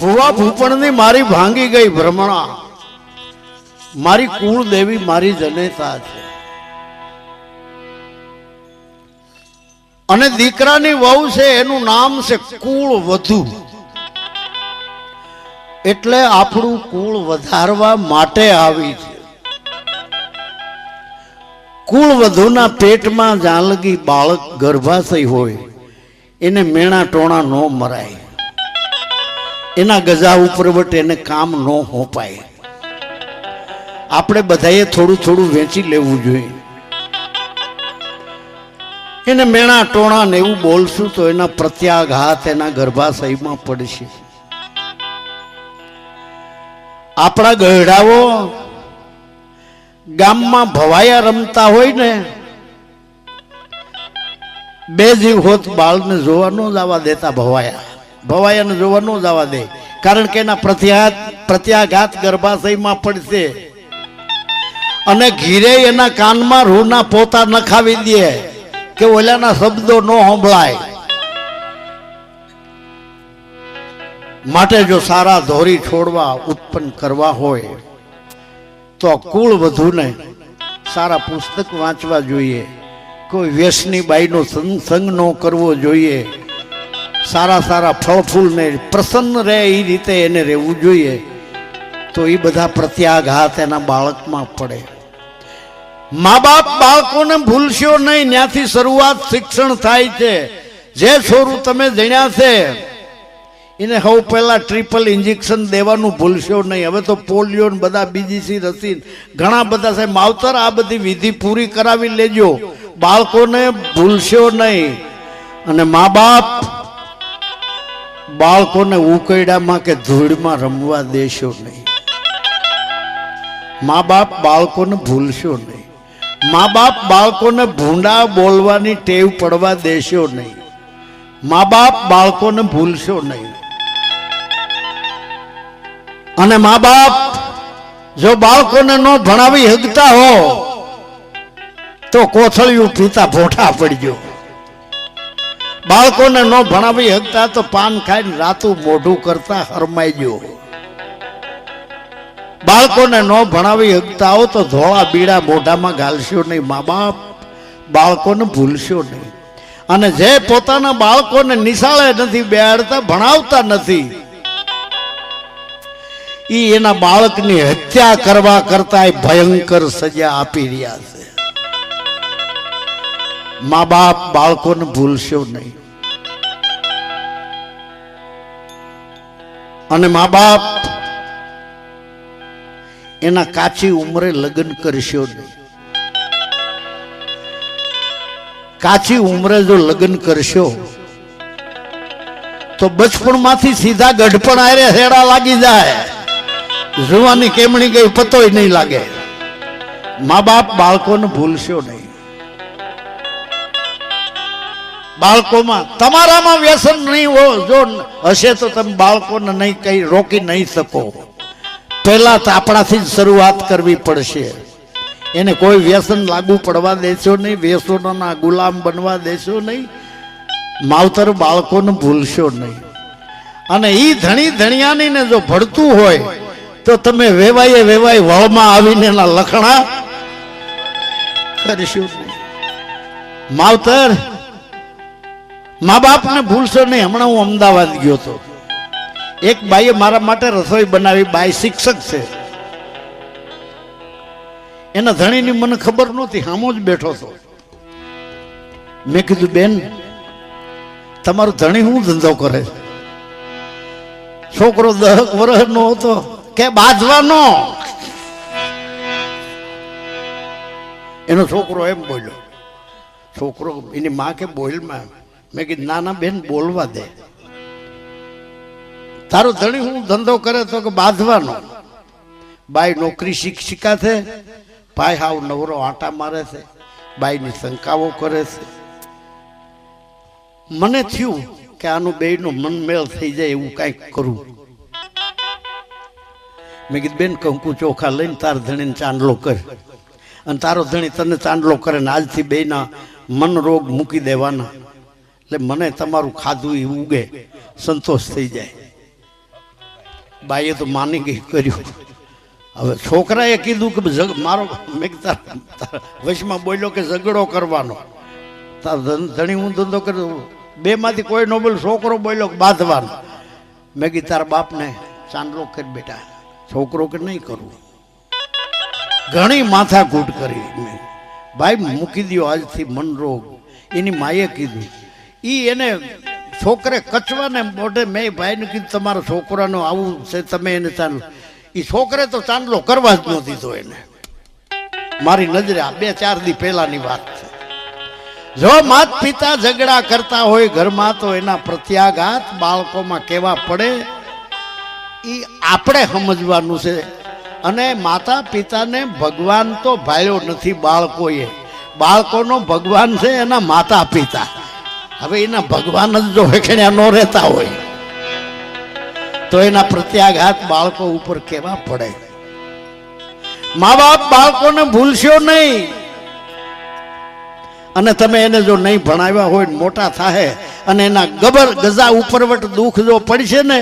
ભુવા ભૂપણની મારી ભાંગી ગઈ ભ્રમણા. મારી કુળ દેવી મારી જનેતા છે. અને દીકરાની વહુ છે, એનું નામ છે કુળ વધુ. એટલે આપણું કુળ વધારવા માટે આવી છે. કુળ વધુના પેટમાં જાલગી બાળક ગર્ભાશય હોય, એને મેણા ટોણા ન મરાય. એના ગજા ઉપરવટ એને કામ ન હોપાય. આપણે બધાએ થોડું થોડું વેચી લેવું જોઈએ. એને મેણા ટોણા ને એવું બોલશું તો એના પ્રત્યાઘાત એના ગર્ભાશયમાં પડશે. આપણા ગઢાઓ ગામમાં ભવાયા રમતા હોય ને, બે જીવ હોત બાળને જોવા ન જવા દેતા ભવાયા. ભવાયાને જોવા ન જવા દે. કારણ કે એના પ્રત્યાઘાત પ્રત્યાઘાત ગર્ભાશયમાં પડશે. અને ઘીરે એના કાનમાં રૂના પોતા નખાવી દે કે ઓલાના શબ્દો ન સંભળાય. માટે જો સારા ધોરી છોડવા ઉત્પન્ન કરવા હોય, તો કુળ વધુને સારા પુસ્તક વાંચવા જોઈએ. કોઈ વ્યસની બાઈનો સંગ ન કરવો જોઈએ. સારા સારા ફળ ફૂલને પ્રસન્ન રહે એ રીતે એને રહેવું જોઈએ, તો એ બધા પ્રત્યાઘાત એના બાળકમાં પડે. મા બાપ બાળકોને ભૂલશો નહીં ત્યાંથી શરૂઆત શિક્ષણ થાય છે. જે છોરું તમે જણ્યા છે, એને સૌ પહેલાં ટ્રિપલ ઇન્જેક્શન દેવાનું ભૂલશો નહીં. હવે તો પોલિયો ને બધા બીજી રસી ઘણા બધા સાહેબ માવતર, આ બધી વિધિ પૂરી કરાવી લેજો. બાળકોને ભૂલશો નહીં. અને મા બાપ બાળકોને ઉકરડામાં કે ધૂળમાં રમવા દેશો નહીં. મા બાપ બાળકોને ભૂલશો નહીં. મા બાપ બાળકોને ભૂંડા બોલવાની ટેવ પડવા દેશો નહીં. મા બાપ બાળકોને ભૂલશો નહીં. અને મા બાપ, જો બાળકોને ન ભણાવી હગતા હો, તો કોથળિયું પીતા ભોઠા પડજો. બાળકોને ન ભણાવી શકતા તો પાન ખાઈને રાતું મોઢું કરતા હરમાઈ ગયો. બાળકોને ન ભણાવી શકતા હો તો ધોળા બીડા મોઢામાં ગાલશો નહીં. મા બાપ બાળકોને ભૂલશો નહીં. અને જે પોતાના બાળકોને નિશાળે નથી, બેહાડતા, ભણાવતા નથી એ એના બાળકની હત્યા કરવા કરતા ભયંકર સજા આપી રહ્યા છે. મા બાપ બાળકોને ભૂલશો નહીં. અને મા બાપ એના કાચી ઉંમરે લગ્ન કરશો નહીં. કાચી ઉંમરે જો લગ્ન કરશો, તો બચપણમાંથી સીધા ગઢપણ આરે હેડા લાગી જાય. જુવાની કેમણી ગઈ પતોય નહીં લાગે. મા બાપ બાળકોને ભૂલશો નહીં. બાળકોમાં તમારામાં વ્યસન નહીં હો, જો હશે તો તમે બાળકોને નહીં કઈ રોકી નહીં શકો. પહેલા તો આપણાથી જ શરૂઆત કરવી પડશે. એને કોઈ વ્યસન લાગુ પડવા દેશો નહીં વ્યસનોના ગુલામ બનવા દેશો નહીં, માવતર બાળકોને ભૂલશો નહીં. અને એ ધણી ધણિયાની જો ભળતું હોય, તો તમે વેવાય વેવાય વળમાં આવીને એના લખણા કરશો માવતર મા બાપને ભૂલશો નહીં. હમણાં હું અમદાવાદ ગયો હતો. એક બાઈએ મારા માટે રસોઈ બનાવી. બાઈ શિક્ષક છે. એના ધણીની મને ખબર નહોતી. હામો જ બેઠો હતો. મેં કીધું, બેન, તમારો ધણી શું ધંધો કરે છોકરો દહક વર્ષ નો હતો. કે બાજવાનો? એનો છોકરો એમ બોલ્યો. છોકરો એની મા કે બોલમાં મેં કીધું ના ના બેન, બોલવા દે. તારો ધણી હું ધંધો કરે તો કે બાંધવાનો. બાઈ નોકરી શિક્ષિકા છે, ભાઈ હાવ નવરો આટા મારે છે, બાઈની શંકાઓ કરે છે. મને થયું કે આનું બેયનો મનમેળ થઈ જાય એવું કાંઈક કરું. મેં કીધું, બેન, કંકુ ચોખા લઈને તાર ધણીને ચાંદલો કર. અને તારો ધણી તને ચાંદલો કરે ને આજથી બેયના મન રોગ મૂકી દેવાના. એટલે મને તમારું ખાધું એ ઉગે, સંતોષ થઈ જાય. બાઈએ તો માની ગઈ કર્યું. હવે છોકરાએ કીધું કે મારો મેઘતા વચમાં બોલ્યો કે ઝઘડો કરવાનો. ધણી હું ધંધો કર્યો. બે માંથી કોઈ નો બોલ છોકરો બોલ્યો બાંધવાનો. મેં કીધું, તારા બાપને ચાંદલો કરી બેટા. છોકરો કે નહીં કરવું ઘણી માથાકૂટ કરી મેં. ભાઈ, મૂકી દ્યો આજથી મન રોગ એની માએ કીધું. ઈ એને છોકરે કચવાને મોઢે મેં ભાઈને કીધું, તમારા છોકરાનો આવું છે, તમે એને ચાંદલો. એ છોકરે તો ચાંદલો કરવા જ ન દીધો એને. મારી નજરે આ બે ચાર દી પહેલાની વાત છે. જો માત પિતા ઝઘડા કરતા હોય ઘરમાં તો એના પ્રત્યાઘાત બાળકોમાં કેવા પડે એ આપણે સમજવાનું છે. અને માતા પિતાને ભગવાન તો ભાઈઓ નથી બાળકોએ. બાળકોનો ભગવાન છે એના માતા પિતા. હવે એના ભગવાન જ જો હેખણ્યા ન રહેતા હોય. તો એના પ્રત્યાઘાત બાળકો ઉપર કેવા પડે? મા બાપ બાળકોને ભૂલશો નહીં. અને તમે એને જો નહીં ભણાવ્યા હોય મોટા થાય અને એના ગબર ગજા ઉપરવટ દુઃખ જો પડશે ને,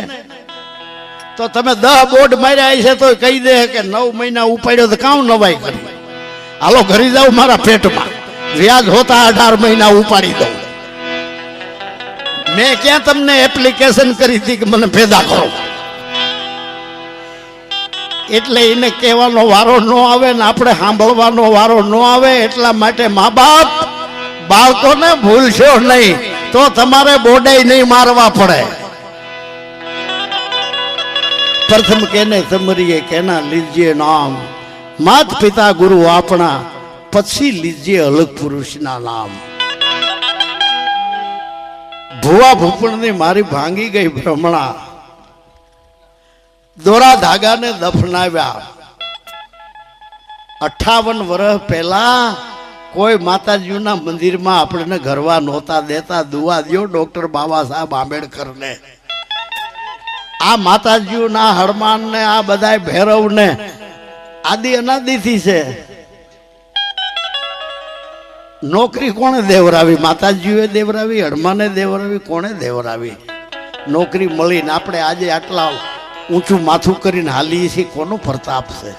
તો તમે દહ બોર્ડ માર્યા છે તો કહી દે કે નવ મહિના ઉપાડ્યો તો કામ નવાઈ કરી. હાલો, ઘરી જાવ મારા પેટમાં. વ્યાજ હોતા અઢાર મહિના ઉપાડી દઉં. મેં ક્યાં તમને એપ્લિકેશન કરી હતી કે મને પેદા કરો? એટલે એને કહેવાનો વારો ન આવે ને આપણે સાંભળવાનો વારો ન આવે એટલા માટે મા બાપ બાળકોને ભૂલશો નહીં, તો તમારે બોડાઈ નહીં મારવા પડે. પ્રથમ કેને સમરીએ કેના લીજીએ નામ. માત પિતા ગુરુ આપણા, પછી લીજીએ અલગ પુરુષના નામ. ભુવા ભૂપણની મારી ભાંગી ગઈ ભ્રમણા. દોરા ધાગાને દફનાવ્યા. અઠાવન વર્ષ પહેલા કોઈ માતાજીના મંદિરમાં આપણને ઘરવા નહોતા દેતા. દુવા દો ડોક્ટર બાબા સાહેબ આંબેડકરને. આ માતાજીઓના હનુમાનને આ બધા ભૈરવને, આદિ અનાદિથી છે. નોકરી કોણે દેવરાવી? માતાજીઓએ દેવરાવી હડમાને દેવરાવી, કોણે દેવરાવી? નોકરી મળીને આપણે આજે આટલા ઊંચું માથું કરીને હાલીએ છીએ, કોનો પ્રતાપ છે?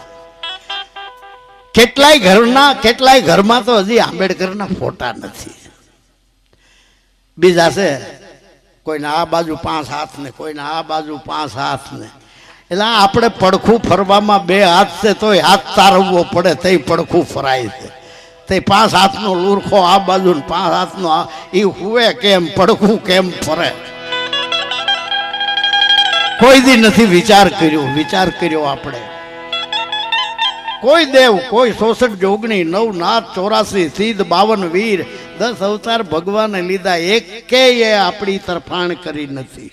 કેટલાય ઘરના, કેટલાય ઘરમાં તો હજી આંબેડકરના ફોટા નથી. બીજા છે, કોઈને આ બાજુ પાંચ હાથ ને, કોઈને આ બાજુ પાંચ હાથ ને. એટલે આપણે પડખું ફરવામાં બે હાથ છે, તોય હાથ તારવવો પડે તે પડખું ફરાય છે. તે પાંચ હાથનો લુરખો આ બાજુ ને પાંચ હાથનો આ એ હુવે કેમ પડખું કેમ ફરે? કોઈ દી નથી વિચાર કર્યો વિચાર કર્યો આપણે. કોઈ દેવ, કોઈ સોસઠ જોગણી, નવ નાથ, ચોરાસી, સિદ્ધ, બાવન વીર, દસ અવતાર ભગવાને લીધા એકેય આપણી તરફાણ કરી નથી.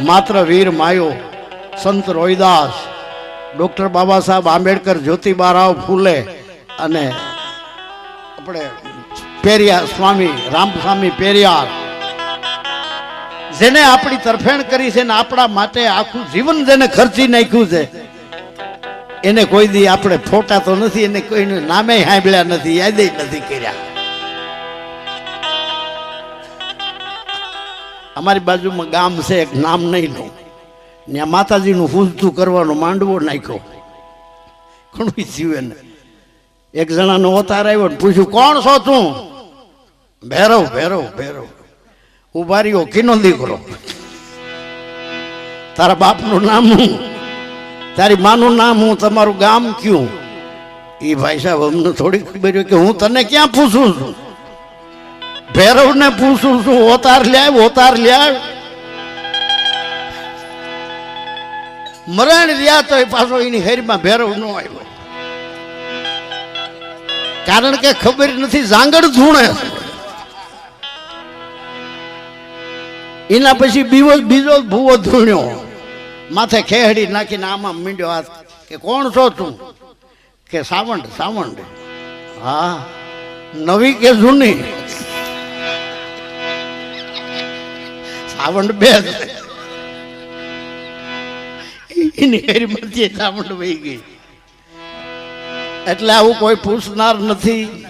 માત્ર વીર માયો, સંત રોહિદાસ, ડોક્ટર બાબા સાહેબ આંબેડકર જ્યોતિબારાવ ફૂલે અને આપણે પેરિયાર સ્વામી, રામસ્વામી પેરિયાર, જેને આપણી તરફેણ કરી છે ને આપણા માટે આખું જીવન જેને ખર્ચી નાખ્યું છે, એને કોઈ દી આપણે ફોટા તો નથી, એને કોઈનું નામે સાંભળ્યા નથી યાદ નથી કર્યા. અમારી બાજુમાં ગામ છે, એક નામ નહીં નું ત્યાં માતાજીનું પૂજતું કરવાનો માંડવો નાખ્યો. ઘણું જીવે ને. એક જણાનો અવતાર આવ્યો ને પૂછ્યું કોણ છો તું? ભેરવ. ભેરવ ભેરવ. ઊભા રહ્યો કીનો દીકરો. તારા બાપનું નામ હું તારી માનું નામ હું તમારું ગામ કયું? એ ભાઈ સાહેબ અમને થોડી ખબર કે હું તને ક્યાં પૂછું છું? ભૈરવને પૂછું છું ઓતાર લ્યાવ ઓતાર લ્યાવ મરણ રહ્યા તો પાછો એની હેરીમાં ભૈરવ ન આવ્યો. કારણ કે ખબર નથી જાંગડ ધૂણે એના પછી બીજો બીજો ભૂવો ધૂણ્યો. માથે ખેહડી નાખીને આમાં મીંડ્યો હાથ કે કોણ છો તું? કે સાવંડ સાવંડ. હા, નવી કે જૂની? સાવંડ બે એની હેરી હેરીમાંથી સાવંડ વહી ગઈ. એટલે આવું કોઈ પૂછનાર નથી.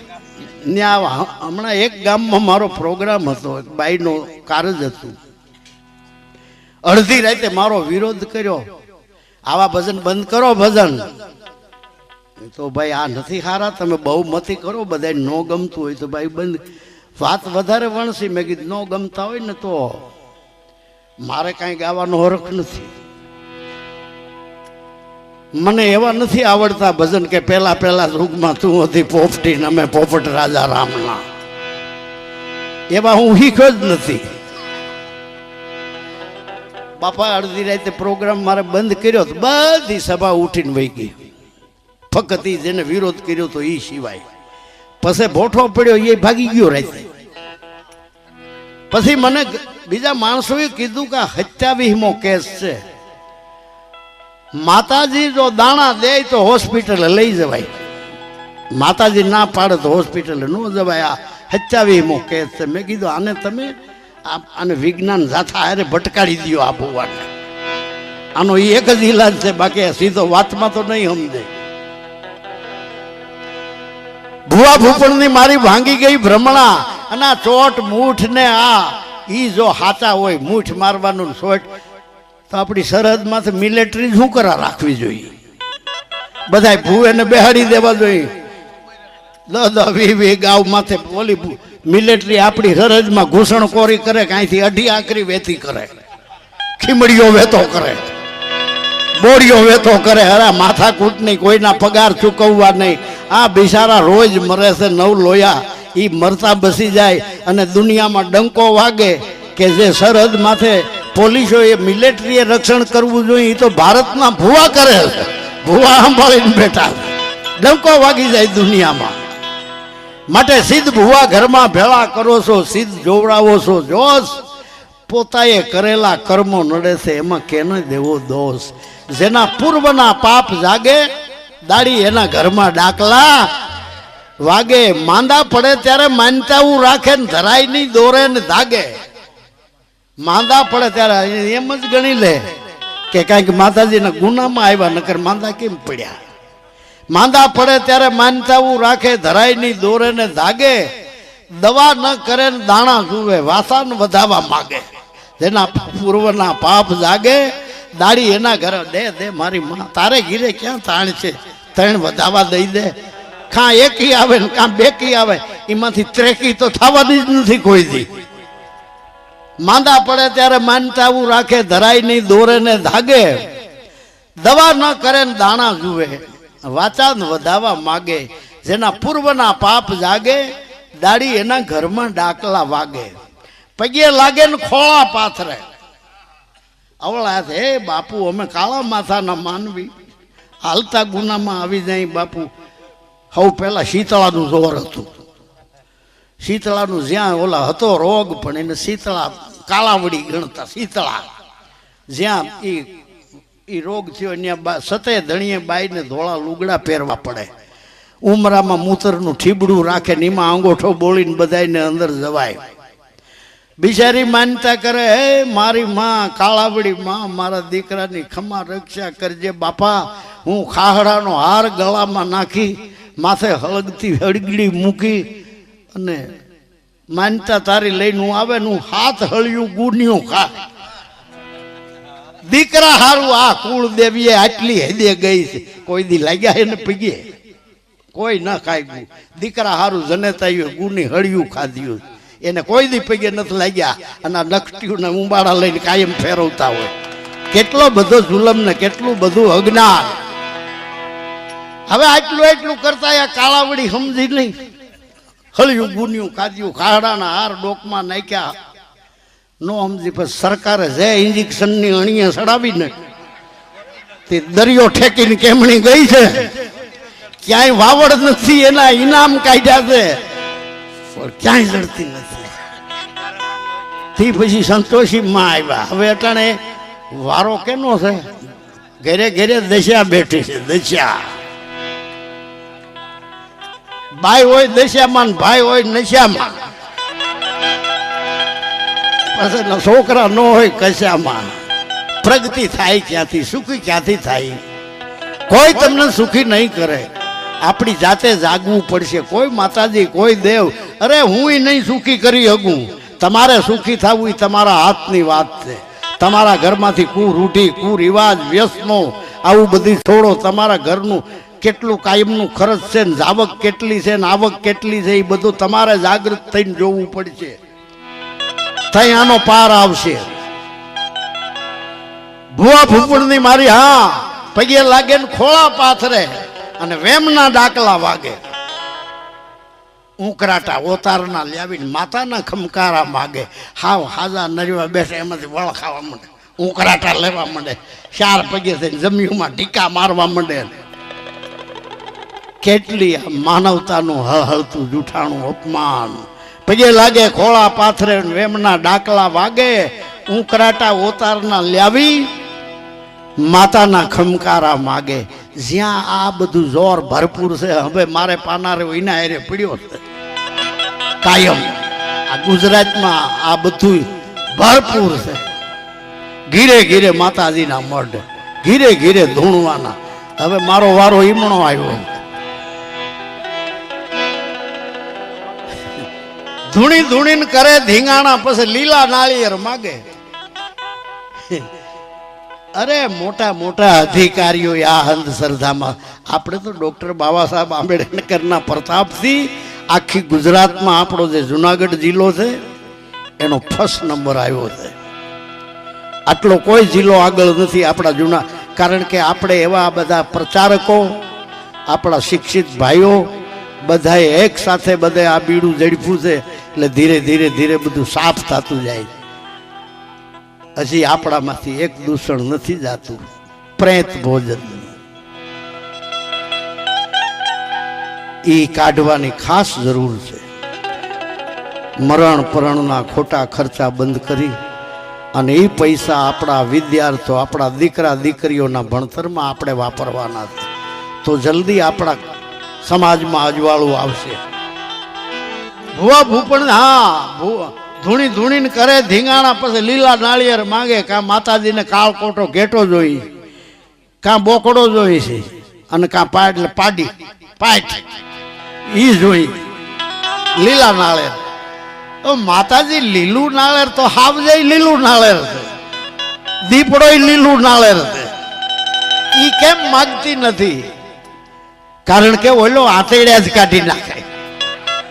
ત્યાં હમણાં એક ગામમાં મારો પ્રોગ્રામ હતો બાઈનો કારજ હતું. અડધી રાતે મારો વિરોધ કર્યો. આવા ભજન બંધ કરો ભજન. તો ભાઈ, આ નથી સારા તમે બહુ મતી કરો બધા ન ગમતું હોય તો ભાઈ બંધ. વાત વધારે વણસી. મેં કીધું, ન ગમતા હોય ને તો. મારે કાંઈ ગાવાનો હરખ નથી. મને એવા નથી આવડતા ભજન કે પહેલા પહેલા યુગમાં તું હતી પોપટી ને અમે પોપટ રાજા રામના. એવા હું શીખ્યો જ નથી. બાપા અડધી રાતે પ્રોગ્રામ મારે બંધ કર્યો તો બધી સભા ઉઠીને વહી ગઈ. ફક્ત એ જેને વિરોધ કર્યો તો એ સિવાય. પછી ભોઠો પડ્યો એ ભાગી ગયો રાતે. પછી મને બીજા માણસોએ કીધું કે હત્યાવીમો કેસ છે. માતાજી જો દાણા દે તો હોસ્પિટલે લઈ જવાય. માતાજી ના પાડે તો હોસ્પિટલે ન જવાય. આ હત્યાવીમો કેસ છે. મેં કીધું, આને તમે આને વિજ્ઞાન જાથા હારે ભટકાડી દ્યો આ ભુવાને. આનો એ એક જ ઈલાજ છે. બાકી સીધો વાતમાં તો નહીં સમજે ભુવા ભૂપણની મારી ભાંગી ગઈ ભ્રમણા અને આ ચોટ, મૂઠ ને આ ઈ જો હાચા હોય, મૂઠ મારવાનું ચોટ તો આપણી સરહદમાંથી મિલિટરી શું કરા રાખવી જોઈએ? બધાય ભૂવેને બેહાડી દેવા જોઈએ. દસ દસ વી વી ગાવ માથે ઓલી મિલિટરી આપણી સરહદમાં ઘૂસણખોરી કરે કાંઈથી અઢી આકરી વેતી કરે. ખીમડીઓ વેતો કરે. બોરીઓ વેતો કરે. અરે માથાકૂટ નહીં કોઈના પગાર ચૂકવવા નહીં. આ બિચારા રોજ મરે છે, નવ લોયા. એ મરતા બસી જાય અને દુનિયામાં ડંકો વાગે કે જે સરહદ માથે પોલીસોએ મિલિટરીએ રક્ષણ કરવું જોઈએ તો ભારતના ભૂવા કરે છે. ભૂવા સંભાળીને બેઠા ડંકો વાગી જાય દુનિયામાં. માટે સિદ્ધ ભુવા ઘરમાં ભેળા કરો છો સિદ્ધ જોવડાવો છો, જોશ. પોતાએ કરેલા કર્મો નડે છે, એમાં કેને દેવો દોષ? જેના પૂર્વના પાપ જાગે, દાડી એના ઘરમાં ડાકલા. વાગે માંદા પડે, ત્યારે માનતાવું રાખે ને ધરાય નહીં દોરે ને ધાગે. માંદા પડે ત્યારે એમ જ ગણી લે કે કાંઈક માતાજીના ગુનામાં આવ્યા, નકર માંદા કેમ પડ્યા? માંદા પડે ત્યારે માનતાવું રાખે ધરાય નહીં દોરે ને ધાગે દવા ન કરે ને દાણા જુએ વાસાન વધાવા માગે. જેના પૂર્વના પાપ જાગે, દાડી એના ઘરે દે દે, મારી માં, તારે ઘીરે ક્યાં તાણ છે? ત્રણ વધાવા દઈ દે. કાં એકી આવે ને કાં બેકી આવે, એમાંથી ત્રેકી તો થવાની જ નથી કોઈ દી. માંદા પડે ત્યારે માનતાવું રાખે ધરાય નહીં દોરે ને ધાગે. દવા ન કરે ને દાણા જુએ. વાચાન વધાવા માગે. જેના પૂર્વના પાપ જાગે, દાડી એના ઘરમાં ડાકલા વાગે. પગે લાગે ને ખોળા પાથરે. અવળા હે બાપુ, અમે કાળા માથાના માનવી. હાલતા ગુનામાં આવી જાય બાપુ. હવ પહેલાં શીતળાનું જોર હતું. શીતળાનું જ્યાં ઓલા હતો રોગ, પણ એને શીતળા કાળાવડી ગણતા, શીતળા. જ્યાં એ એ રોગ થયો ત્યાં સતે ધણીએ બાઈને ધોળા લુગડા પહેરવા પડે. ઉમરામાં મૂતરનું ઠીબડું રાખે ને એમાં અંગોઠો બોલીને બધાયને અંદર જવાય. બિચારી માનતા કરે, હે મારી માં કાળાવડી માં, મારા દીકરાની ખમા રક્ષા કરજે બાપા. હું ખાહડાનો હાર ગળામાં નાખી, માથે હળગતી હળગડી મૂકી અને માનતા તારી લઈને હું આવે હું હાથ હળિયું ગુણ્યું ખા. દીકરા હારું આ કુળ દેવીએ આટલી હદે ગઈ છે. કોઈ દી લાગ્યા એને પીગીએ કોઈ ન ગયું દીકરા હારું જનેતાયું ગુની હળિયું ખાધ્યું. એને કોઈ દી પગે નથી લાગ્યા. અને આ નકટીયું ને ઉંબાડા લઈને કાયમ ફેરવતા હોય. કેટલો બધો જુલમ ને કેટલું બધું અજ્ઞાન. હવે આટલું એટલું કરતા કાળાવડી સમજી નહીં. હળિયું ગુન્યું કાદ્યું ખાડાના હાર ડોકમાં નાખ્યા. નો સમજી પછી સરકારે જે ઇન્જેક્શનની અણીએ સડાવીને તે દરિયો ઠેકીને કેમણી ગઈ છે? ક્યાંય વાવડ નથી, એના ઇનામ કાઢ્યા છે. પણ ક્યાંય જડતી નથી. થી પછી સંતોષી માં આવ્યા. હવે અટાણે વારો કેનો છે? ઘરે ઘેરે દશા બેઠી છે, દશા. બાઈ હોય દશામાં ભાઈ હોય નશામાં. પછી છોકરા ન હોય કશામાં. પ્રગતિ થાય ક્યાંથી? સુખી ક્યાંથી થાય? કોઈ તમને સુખી નહીં કરે. આપણી જાતે જાગવું પડશે. કોઈ માતાજી, કોઈ દેવ, અરે હું નહીં સુખી કરી શકું. તમારે સુખી થવું એ તમારા હાથની વાત છે. તમારા ઘરમાંથી કુરૂઢી કુરિવાજ વ્યસનો, આવું બધી છોડો તમારા ઘરનું કેટલું કાયમનું ખર્ચ છે ને આવક કેટલી છે ને આવક કેટલી છે એ બધું તમારે જાગૃત થઈને જોવું પડશે. થઈ આનો પાર આવશે. ભૂવા ભૂપણની મારી, હા, પગે લાગે ને ખોળા પાથરે અને વેમના ડાકલા વાગે. ઉંકરાટા ઓતારના લાવીને માતાના ખમકારા માગે. હાવ હાજા નરવા બેસે એમાંથી વળ ખાવા માંડે. ઉંકરાટા લેવા માંડે. ચાર પગે થઈને જમીનમાં ટીકા મારવા માંડે. કેટલી માનવતાનું હળહળતું જૂઠાણું અપમાન. પગે લાગે ખોળા પાથરે વેમના ડાકલા વાગે ઉકરાટા ઓતારના લાવી માતાના ખમકારા માગે. જ્યાં આ બધું જોર ભરપૂર છે, હવે મારે પાનારે વિના એરે પીડ્યો છે. કાયમ. આ ગુજરાતમાં આ બધું ભરપૂર છે. ઘીરે ઘીરે માતાજીના મઢ, ઘીરે ઘીરે ધૂણવાના. હવે મારો વારો ઈમણો આવ્યો. ધૂણી ધૂણીને કરે, ધીંગાણા પછી લીલા નાળિયેર માગે. અરે, મોટા મોટા અધિકારીઓ આ અંધશ્રદ્ધામાં આપણે તો ડૉક્ટર બાબા સાહેબ આંબેડકરના પ્રતાપથી આખી ગુજરાતમાં આપણો જે જુનાગઢ જિલ્લો છે, એનો ફર્સ્ટ નંબર આવ્યો છે. આટલો કોઈ જિલ્લો આગળ નથી આપણા જૂના, કારણ કે આપણે એવા બધા પ્રચારકો, આપણા શિક્ષિત ભાઈઓ, બધાએ એક સાથે બધે આ બીડું ઝડપ્યું છે. એટલે ધીરે ધીરે ધીરે બધું સાફ થતું જાય. હજી આપણામાંથી એક દૂષણ નથી જાતું. પ્રેત ભોજન. એ કાઢવાની ખાસ જરૂર છે. મરણ પરણના ખોટા ખર્ચા બંધ કરી અને એ પૈસા આપણા વિદ્યાર્થીઓ આપણા દીકરા, દીકરીઓના ભણતરમાં આપણે વાપરવાના તો જલ્દી આપણા સમાજમાં અજવાળું આવશે. ભુવા ભૂપણ હા ધૂણી ધૂણીને કરે, ધીંગાણા પછી લીલા નાળિયેર માંગે કાં માતાજીને કાળ કોટો ઘેટો જોઈ, કાં બોકડો જોઈ છે અને કાં પાડ, એટલે પાડી પાટ ઈ જોઈ, લીલા નાળેર તો માતાજી લીલું નાળેર તો હાવ જાય લીલું નાળેર છે. દીપડો લીલું નાળેર છે. ઈ કેમ માગતી નથી? કારણ કે ઓલો આતેડ્યા જ કાઢી નાખે.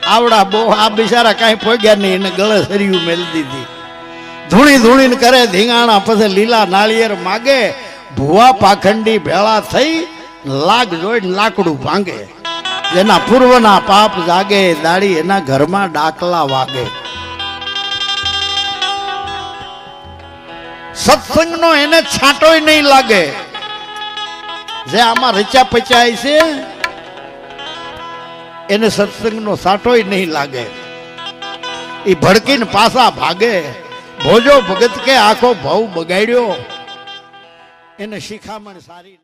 આવડા બહુ, આ બિચારા કાંઈ પોગ્યા નહીં, એને ગળે સરિયું મેલી દીધી. ધૂણી ધૂણીને કરે ધીંગાણા પછી લીલા નાળિયેર માગે, ભુવા પાખંડી ભેળા થઈ, લાગ જોઈને લાકડું ભાંગે. જેના પૂર્વના પાપ જાગે, દાડી એના ઘરમાં ડાકલા વાગે. સત્સંગનો એને છાંટોય નહીં લાગે. જે આમાં રચા પચાય છે એને સત્સંગનો સાટોય નહીં લાગે એ ભડકીને પાસા ભાગે ભોજો ભગત કે આખો ભાવ બગાડ્યો એને શિખામણ સારી.